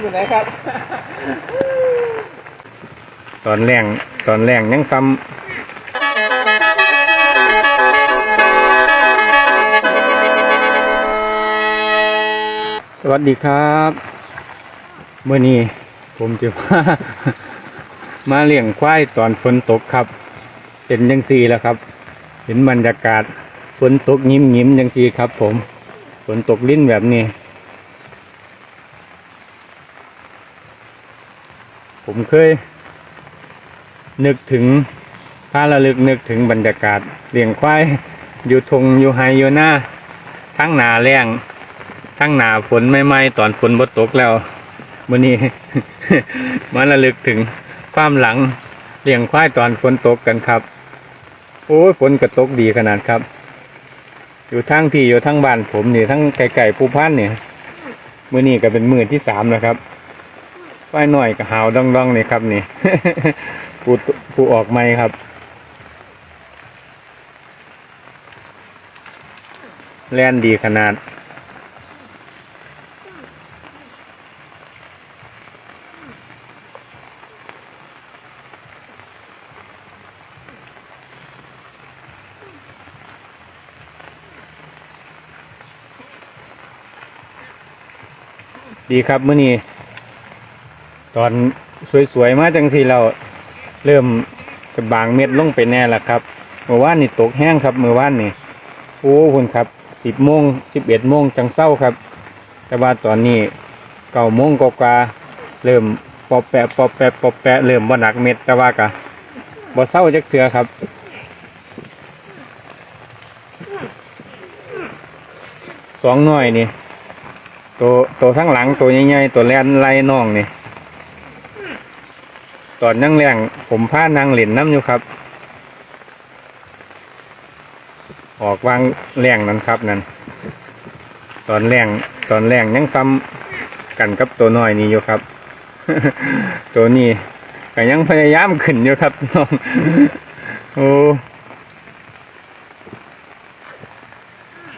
อยู่ไหนครับ ตอนแรงตอนแรงยังซ้ำสวัสดีครับเมื่อนี้ผมจะมามาเลี้ยงควายตอนฝนตกครับ เป็นยังสี่แล้วครับ เห็นบรรยากาศ ฝนตกยิ้มยิ้มๆยังสีครับ ผมฝนตกลิ้นแบบนี้ ผมเคย นึกถึงพาระลึกนึกถึงบรรยากาศเลี้ยงควายอยู่ทงอยู่ไฮอยู่หน้า ทั้งหนาแรงทั้งหนาฝนไม่ไหมตอนฝนบดตกแล้วมื่อนี้มาระลึกถึงความหลังเลี้ยงควายตอนฝนตกกันครับ โอ้ยฝนกระตกดีขนาดครับ อยู่ทั้งที่อยู่ทั้งบ้านผมนี่ทั้งไก่ๆปูพันเนี่ยมื่อนี้ก็เป็นมือที่สามแล้วครับป้ายหน่อยกับหาวดองๆนี่ครับนี่ผู้ผู้ออกไม่ครับ แล่นดีขนาด ดีครับเมื่อนี้ตอนสวยๆมาจังทีเราเริ่มจะบางเม็ดลงไปแน่ละครับเมื่อวานนี่ตกแห้งครับเมื่อวานนี่โอ้คุณครับสิบโมงสิบเอ็ดโมงจังเศร้าครับ แต่ว่าตอนนี้เก้าโมงกว่าเริ่มปอบแปะปอบแปะปอบแปะเริ่มบ่หนักเม็ดแต่ว่ากะบ่เศร้าจักเถือครับสองหน่อยนี่ ตัวตัวทั้งหลังตัวใหญ่ๆตัวแลนไล่น่องนี่ตอนนั่งแรงผมพานางเหรียญน้ำอยู่ครับ ออกวางแรงนั้นครับนั่นตอนแรงตอนแรงยังซ้ำกันกับตัวน้อยนี่อยู่ครับ ตัวนี้ก็ยังพยายามขึ้นอยู่ครับน้องโอ้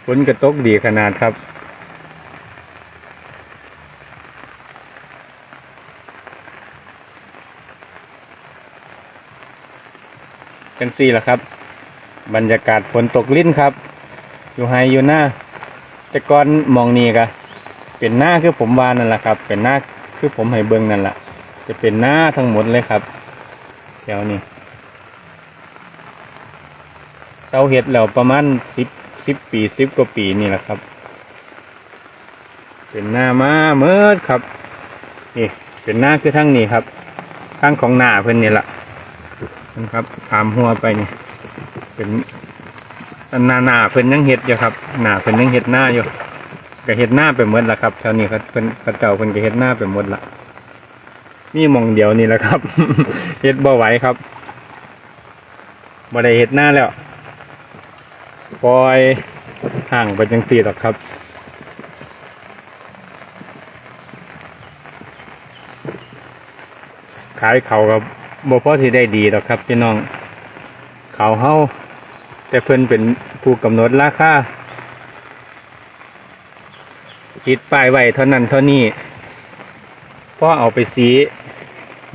ฝนกระตกดีขนาดครับ กันสี่ละครับ บรรยากาศฝนตกลิ้นครับ อยู่ไฮอยู่หน้า แต่ก่อนมองนี่กะเป็นหน้าคือผมวานนั่นแหละครับ เป็นหน้าคือผมให้เบิงนั่นแหละจะเป็นหน้าทั้งหมดเลยครับแถวนี้เสาเห็ดแล้วประมาณสิบสิบปีสิบกว่าปีนี่แหละครับ เป็นหน้ามาเมิดครับนี่เป็นหน้าคือทั้งนี้ครับ ข้างของหน้าเพื่อนนี่แหละ นะครับตามหัวไปนี่เป็นหน้าหน้าเพิ่นยังเห็ดอยู่ครับหน้าเพิ่นยังเห็ดหน้าอยู่ก็เห็ดหน้าไปหมดละครับแถวนี้ครับเพิ่นกระเจ้าเพิ่นก็เห็ดหน้าไปหมดละนี่มองเดียวนี่แหละครับเห็ดบ่ไหวครับบ่ได้เห็ดหน้าแล้วปล่อยห่างไปจังสี่หรอกครับขายเขากับ บ่พอที่ได้ดีหรอกครับพี่น้อง เขาเฮาแต่เพิ่นเป็นผู้กำหนดราคาคิดป้ายไว้เท่านั้นเท่านี้พอเอาไปสี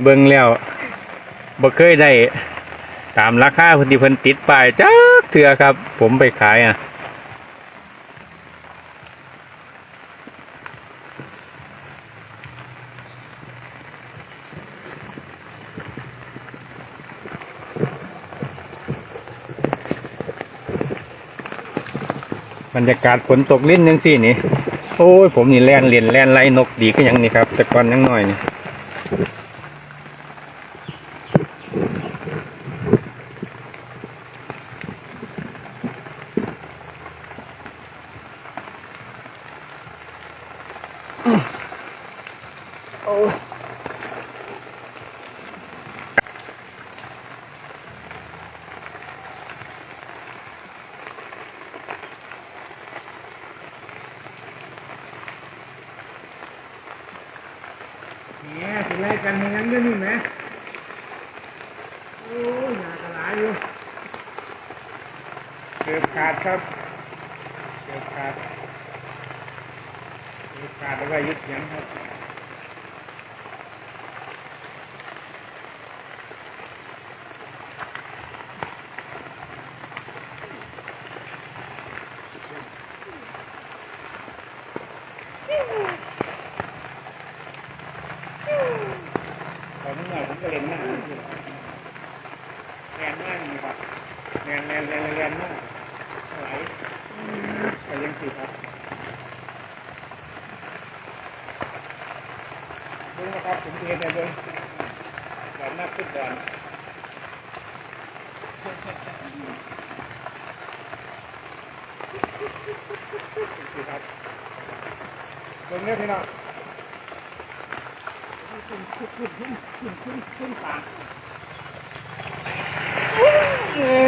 เบิ่งแล้วบ่เคยได้ตามราคาเพิ่นที่เพิ่นติดป้ายจักเถื่อครับ ผมไปขายอะ บรรยากาศฝนตกลิ้นยังสี่นี่ โอ้ยผมนี่แล่นเลียนแล่นไล่นกดีก็ยังนี่ครับ แต่ก่อนยังหน่อยนี่ เนี่ยสิไล่กันให้ยังเรื่องนี้ไหมโอ้ยหนากระหลายอยู่เกือบขาดครับโอกาสโอกาสเอาไว้ยึดยั้งครับตอนนี้หน่อยผมก็ เล่นมากแรงมากนี่ครับแรงแรงแรงแรงมากไหลไปยังสิครับดูนะครับผมเรียนในเบื้องก่อนนักฟุตบอลดูครับเบื้องนี้พี่น้อง อ้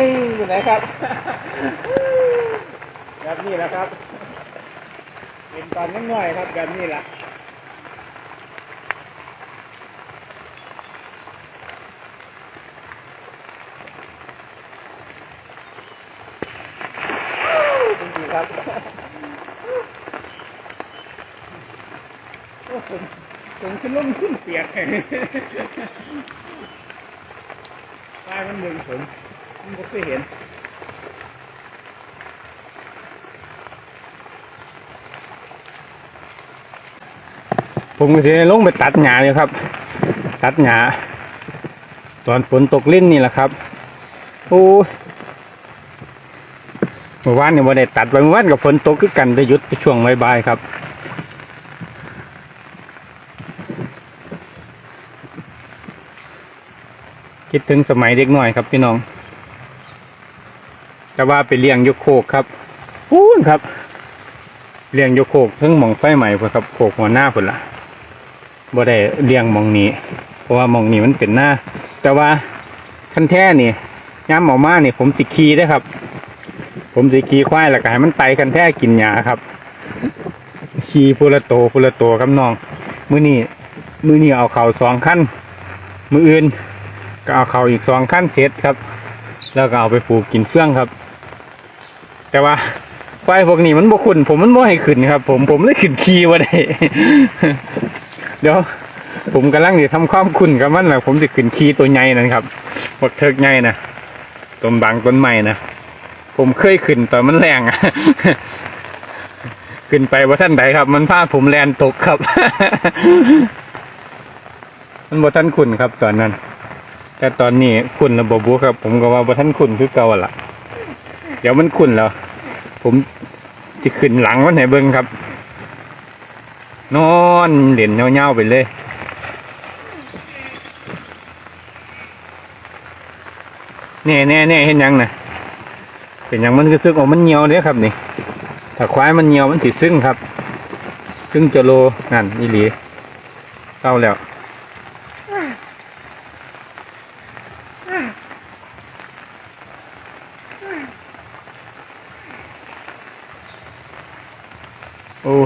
ยอยู่ไหนครับ แบบนี้แหละครับ เป็นตอนน้อยๆครับ แบบนี้แหละจริงๆครับ ผมผมขึ้นล่มขึ้นเปียกปลายมันหนึ่งผมมันก็เคยเห็นผมก็จะลงไปตัดหญ้าเลยครับ ตัดหญ้าตอนฝนตกลิ้นนี่แหละครับ โอ้เมื่อวานเนี่ยวันได้ตัดไปเมื่อวานกับฝนตกคือกันได้หยุดไปช่วงบ่ายๆครับ ถึงสมัยเด็กหน่อยครับพี่น้องแต่ว่าไปเลี้ยงยกโคกครับพูนครับ เลี้ยงยกโคกทั้งมองไฟใหม่พุ่นครับโคกหัวหน้าพุ่นละบ่ได้เลี้ยงมองนี้ เพราะว่ามองนี้มันเป็นหน้า แต่ว่าคันแท้นี่ย้ำหมอมานี่ผมสิขี่ได้ครับ ผมสิขี่ควายแล้วก็ให้มันไตกันแท้กินหญ้าครับ ขี่พูละโตพูละโตครับน้อง มือนี้มือนี้เอาเข่าสองขั้นมืออื่น ก็เอาเข่าอีกสองขั้นเสร็จครับ แล้วก็เอาไปปลูกกินเฟื่องครับ แต่ว่าควายพวกนี้มันบ่ขึ้นผมมันบ่ให้ขึ้นครับ ผมผมเลยขึ้นขี่บ่ได้เดี๋ยวผมกำลังจะทำความคุ้นกับมันแหละผมจะขึ้นขี่ตัวใหญ่นั่นครับหมดเทิกใหญ่นะต้นบางต้นใหม่นะผมเคยขึ้นตอนมันแรงอะขึ้นไปว่าท่านใดครับ มันพาผมแลนตกครับ มันบ่ท่านขุนครับตอนนั้น แต่ตอนนี้ขุณนระบบบุครับ ผมก็ว่าบ่ท่านขุนคือเก่าละเดี๋ยวมันขุนแล้ว ผมจะขึ้นหลังมันให้เบิ่งครับ นอนเหรียญเงาๆไปเลยแน่แน่แน่เห็นยังนะเป็นย่างมันคือซึ่งออกมันเหี่ยวเนี่ยครับนี่ถ้าควายมันเหี่ยวมันติซึ่งครับ ซึ่งจะโลนั่นอีหลีเศร้าแล้ว โอ้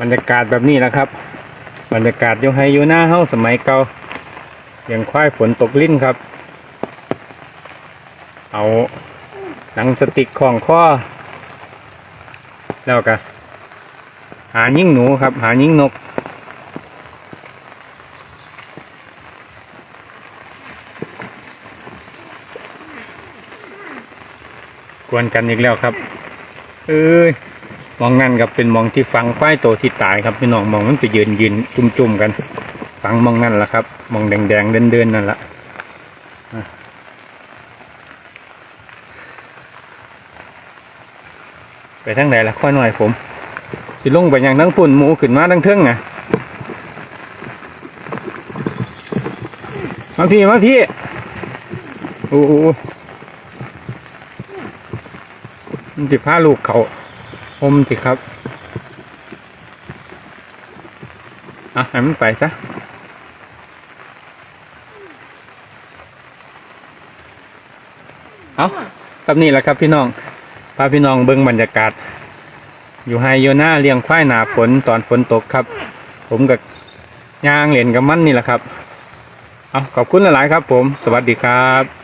บรรยากาศแบบนี้นะครับ บรรยากาศยู่ให้อยู่หน้าเฮ้าสมัยเก่ายังควายฝนตกลิ้นครับ เอาหนังสติกของข้อ แล้วก็หายิ่งหนูครับ หายิ่งนก วนกันอีกแล้วครับ เอ้ยมองนั่นกับเป็นมองที่ฟังควายโตที่ตายครับพี่น้องมองมันไปยืนยืนจุ่มๆกัน ฟังมองนั่นแหละครับ มองแดงๆเดินๆนั่นแหละไปทางไหนล่ะค่อยหน่อยผม สิลงไปอย่างทั้งฝุ่นหมูขึ้นมาทั้งเทิงไงมาพี่มาพี่โอ้โห มันจะพาลูกเขาอมสิครับอะให้มันไปซะเอาครับนี่แหละครับพี่น้องพาพี่น้องเบิ้งบรรยากาศ อยู่ไฮโยนาเลี้ยงควายหนาฝนตอนฝนตกครับ ผมกับยางเหรียญกับมันนี่แหละครับ เอาขอบคุณหลายๆครับผม สวัสดีครับ